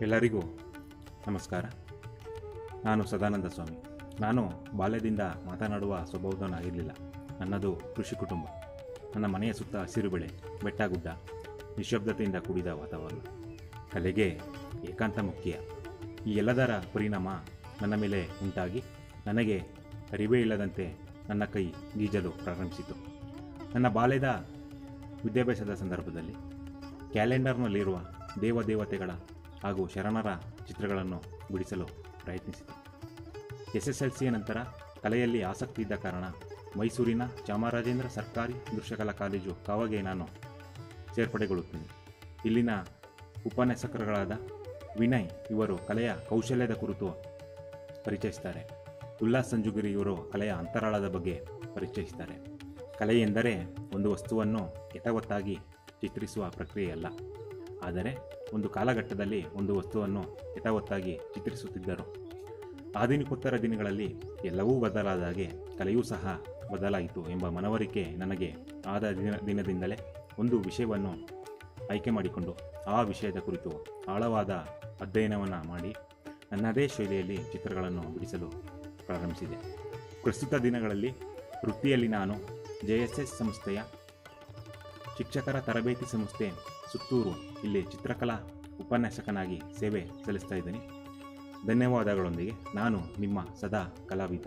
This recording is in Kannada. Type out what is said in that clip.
ಎಲ್ಲರಿಗೂ ನಮಸ್ಕಾರ. ನಾನು ಸದಾನಂದ ಸ್ವಾಮಿ. ನಾನು ಬಾಲ್ಯದಿಂದ ಮಾತನಾಡುವ ಸ್ವಭಾವದವನಾಗಿರಲಿಲ್ಲ. ನನ್ನದು ಕೃಷಿ ಕುಟುಂಬ. ನನ್ನ ಮನೆಯ ಸುತ್ತ ಹಸಿರು ಬೆಳೆ, ಬೆಟ್ಟ ಗುಡ್ಡ ನಿಶಬ್ದತೆಯಿಂದ ಕೂಡಿದ ವಾತಾವರಣ. ಕಲೆಗೆ ಏಕಾಂತ ಮುಖ್ಯ. ಈ ಎಲ್ಲದರ ಪರಿಣಾಮ ನನ್ನ ಮೇಲೆ ಉಂಟಾಗಿ, ನನಗೆ ಅರಿವೇ ಇಲ್ಲದಂತೆ ನನ್ನ ಕೈ ಗೀಜಲು ಪ್ರಾರಂಭಿಸಿತು. ನನ್ನ ಬಾಲ್ಯದ ವಿದ್ಯಾಭ್ಯಾಸದ ಸಂದರ್ಭದಲ್ಲಿ ಕ್ಯಾಲೆಂಡರ್ನಲ್ಲಿರುವ ದೇವದೇವತೆಗಳ ಹಾಗೂ ಶರಣರ ಚಿತ್ರಗಳನ್ನು ಬಿಡಿಸಲು ಪ್ರಯತ್ನಿಸಿದೆ ಎಸ್ ಎಸ್ ಎಲ್ ಸಿಯ ನಂತರ ಕಲೆಯಲ್ಲಿ ಆಸಕ್ತಿ ಇದ್ದ ಕಾರಣ ಮೈಸೂರಿನ ಚಾಮರಾಜೇಂದ್ರ ಸರ್ಕಾರಿ ದೃಶ್ಯಕಲಾ ಕಾಲೇಜು ಕಾವಾಗೆ ನಾನು ಸೇರ್ಪಡೆಗೊಳ್ಳುತ್ತೇನೆ. ಇಲ್ಲಿನ ಉಪನ್ಯಾಸಕರುಗಳಾದ ವಿನಯ್ ಇವರು ಕಲೆಯ ಕೌಶಲ್ಯದ ಕುರಿತು ಪರಿಚಯಿಸ್ತಾರೆ ಉಲ್ಲಾಸ್ ಸಂಜುಗಿರಿ ಇವರು ಕಲೆಯ ಅಂತರಾಳದ ಬಗ್ಗೆ ಪರಿಚಯಿಸ್ತಾರೆ ಕಲೆ ಎಂದರೆ ಒಂದು ವಸ್ತುವನ್ನು ಯಥಾವತ್ತಾಗಿ ಚಿತ್ರಿಸುವ ಪ್ರಕ್ರಿಯೆಯಲ್ಲ. ಆದರೆ ಒಂದು ಕಾಲಘಟ್ಟದಲ್ಲಿ ಒಂದು ವಸ್ತುವನ್ನು ಯಥಾವತ್ತಾಗಿ ಚಿತ್ರಿಸುತ್ತಿದ್ದರು. ಆಧುನಿಕೋತ್ತರ ದಿನಗಳಲ್ಲಿ ಎಲ್ಲವೂ ಬದಲಾದ ಹಾಗೆ ಕಲೆಯೂ ಸಹ ಬದಲಾಯಿತು ಎಂಬ ಮನವರಿಕೆ ನನಗೆ ಆದ ದಿನ, ದಿನದಿಂದಲೇ ಒಂದು ವಿಷಯವನ್ನು ಆಯ್ಕೆ ಮಾಡಿಕೊಂಡು ಆ ವಿಷಯದ ಕುರಿತು ಆಳವಾದ ಅಧ್ಯಯನವನ್ನು ಮಾಡಿ ನನ್ನದೇ ಶೈಲಿಯಲ್ಲಿ ಚಿತ್ರಗಳನ್ನು ಬಿಡಿಸಲು ಪ್ರಾರಂಭಿಸಿದೆ. ಪ್ರಸ್ತುತ ದಿನಗಳಲ್ಲಿ ವೃತ್ತಿಯಲ್ಲಿ ನಾನು ಜೆ ಎಸ್ ಎಸ್ ಸಂಸ್ಥೆಯ ಶಿಕ್ಷಕರ ತರಬೇತಿ ಸಂಸ್ಥೆ ಸುತ್ತೂರು ಇಲ್ಲಿ ಚಿತ್ರಕಲಾ ಉಪನ್ಯಾಸಕನಾಗಿ ಸೇವೆ ಸಲ್ಲಿಸ್ತಾ ಇದ್ದೀನಿ. ಧನ್ಯವಾದಗಳೊಂದಿಗೆ ನಾನು ನಿಮ್ಮ ಸದಾ ಕಲಾವಿದ.